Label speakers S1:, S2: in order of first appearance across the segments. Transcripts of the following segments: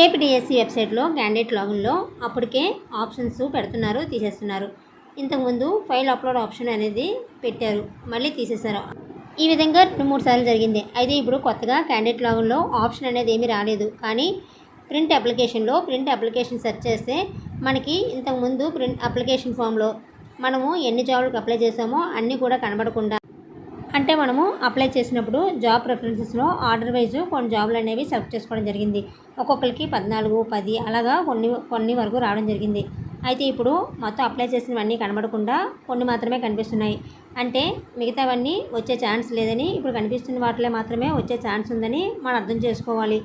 S1: ఏపీటీఎస్సీ వెబ్సైట్లో క్యాండిడేట్ లాగిన్లో అప్పటికే ఆప్షన్స్ పెడుతున్నారు తీసేస్తున్నారు ఇంతకుముందు ఫైల్ అప్లోడ్ ఆప్షన్ అనేది పెట్టారు మళ్ళీ తీసేశారు ఈ విధంగా రెండు మూడు సార్లు జరిగింది అయితే ఇప్పుడు కొత్తగా క్యాండిడేట్ లాగిన్లో ఆప్షన్ అనేది ఏమీ రాలేదు కానీ ప్రింట్ అప్లికేషన్లో ప్రింట్ అప్లికేషన్ సెర్చ్ చేస్తే మనకి ఇంతకుముందు ప్రింట్ అప్లికేషన్ ఫామ్లో మనము ఎన్ని జాబులకు అప్లై చేసామో అన్నీ కూడా కనబడకుండా అంటే మనము అప్లై చేసినప్పుడు జాబ్ ప్రిఫరెన్సెస్లో ఆర్డర్ వైజ్ కొన్ని జాబ్లు అనేవి సెలెక్ట్ చేసుకోవడం జరిగింది ఒక్కొక్కరికి పద్నాలుగు పది అలాగా కొన్ని కొన్ని వరకు రావడం జరిగింది అయితే ఇప్పుడు మొత్తం అప్లై చేసినవన్నీ కనబడకుండా కొన్ని మాత్రమే కనిపిస్తున్నాయి అంటే మిగతావన్నీ వచ్చే ఛాన్స్ లేదని ఇప్పుడు కనిపిస్తున్న వాటిలో మాత్రమే వచ్చే ఛాన్స్ ఉందని మనం అర్థం చేసుకోవాలి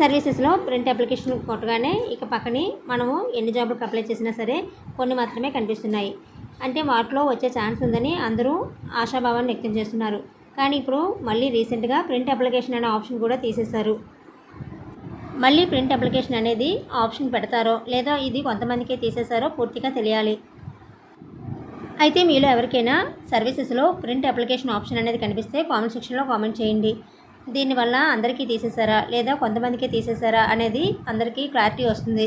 S1: సర్వీసెస్లో ప్రింట్ అప్లికేషన్ కొట్టగానే ఇక పక్కనే మనము ఎన్ని జాబులకు అప్లై చేసినా సరే కొన్ని మాత్రమే కనిపిస్తున్నాయి అంటే వాటిలో వచ్చే ఛాన్స్ ఉందని అందరూ ఆశాభావాన్ని వ్యక్తం చేస్తున్నారు కానీ ఇప్పుడు మళ్ళీ రీసెంట్గా ప్రింట్ అప్లికేషన్ అనే ఆప్షన్ కూడా తీసేశారు మళ్ళీ ప్రింట్ అప్లికేషన్ అనేది ఆప్షన్ పెడతారో లేదా ఇది కొంతమందికే తీసేశారో పూర్తిగా తెలియాలి అయితే మీలో ఎవరికైనా సర్వీసెస్లో ప్రింట్ అప్లికేషన్ ఆప్షన్ అనేది కనిపిస్తే కామెంట్ సెక్షన్లో కామెంట్ చేయండి దీనివల్ల అందరికీ తీసేశారా లేదా కొంతమందికే తీసేశారా అనేది అందరికీ క్లారిటీ వస్తుంది